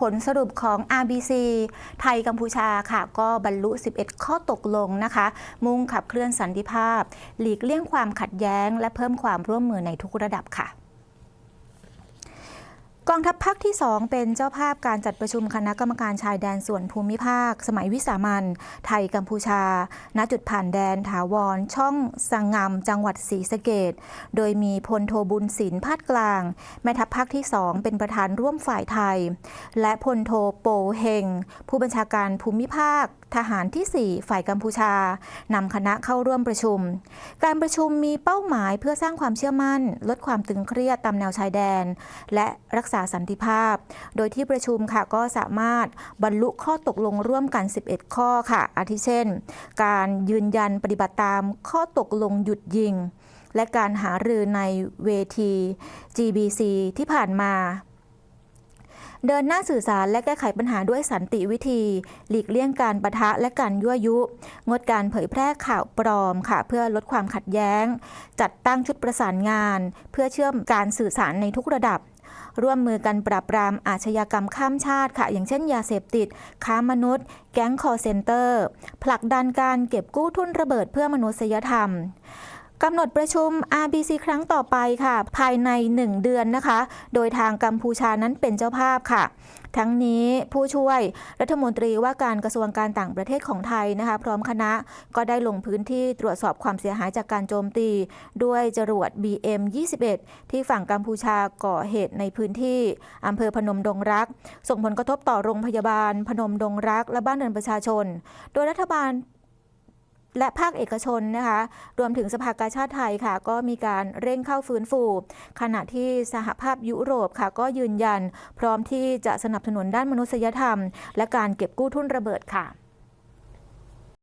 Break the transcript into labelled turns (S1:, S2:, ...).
S1: ผลสรุปของ RBC ไทยกัมพูชาค่ะ ก็บรรลุ 11 ข้อตกลงนะคะ มุ่งขับเคลื่อนสันติภาพ หลีกเลี่ยงความขัดแย้ง และเพิ่มความร่วมมือในทุกระดับค่ะ กองทัพภาคที่ 2 เป็นเจ้าภาพการจัดประชุมคณะกรรมการชายแดนส่วนภูมิภาค สมัยวิสามันไทยกัมพูชา ณจุดผ่านแดนถาวร ช่องสังงามจังหวัดศรีสะเกดโดยมีพลโทบุญศิลป์พาดกลาง แม่ทัพภาคที่ 2 เป็นประธานร่วมฝ่ายไทย และพลโทโปเฮง ผู้บัญชาการภูมิภาคทหารที่ 4 ฝ่ายกัมพูชานำคณะเข้าร่วมประชุม การประชุมมีเป้าหมายเพื่อสร้างความเชื่อมั่น ลดความตึงเครียดตามแนวชายแดน และรักษาาสันติภาพ โดยที่ประชุมค่ะก็สามารถบรรลุข้อตกลงร่วมกัน 11 ข้อค่ะ อาทิเช่น การยืนยันปฏิบัติตามข้อตกลงหยุดยิง และการหารือในเวที GBC ที่ผ่านมา เดินหน้าสื่อสารและแก้ไขปัญหาด้วยสันติวิธี หลีกเลี่ยงการประทะและการยั่วยุ งดการเผยแพร่ข่าวปลอมค่ะ เพื่อลดความขัดแย้ง จัดตั้งชุดประสานงาน เพื่อเชื่อมการสื่อสารในทุกระดับร่วมมือกันปราบปรามอาชญากรรมข้ามชาติค่ะ อย่างเช่นยาเสพติด ค้ามนุษย์ แก๊งคอร์เซนเตอร์ ผลักดันการเก็บกู้ทุนระเบิดเพื่อมนุษยธรรม กำหนดประชุม RBC ครั้งต่อไปค่ะ ภายใน 1 เดือนนะคะ โดยทางกัมพูชานั้นเป็นเจ้าภาพค่ะ ทั้งนี้ผู้ช่วยรัฐมนตรีว่าการกระทรวงการต่างประเทศของไทยนะคะ พร้อมคณะก็ได้ลงพื้นที่ตรวจสอบความเสียหายจากการโจมตี ด้วยจรวด BM 21ที่ฝั่งกัมพูชาก่อเหตุในพื้นที่อำเภอพนมดงรัก ส่งผลกระทบต่อโรงพยาบาล พนมดงรัก และบ้านเรือนประชาชน โดยรัฐบาล และภาคเอกชนนะคะ รวมถึงสภากาชาติไทยค่ะ ก็มีการเร่งเข้าฟื้นฟู ขณะที่สหภาพยุโรปค่ะ ก็ยืนยัน พร้อมที่จะสนับสนุนด้านมนุษยธรรม และการเก็บกู้ทุนระเบิดค่ะ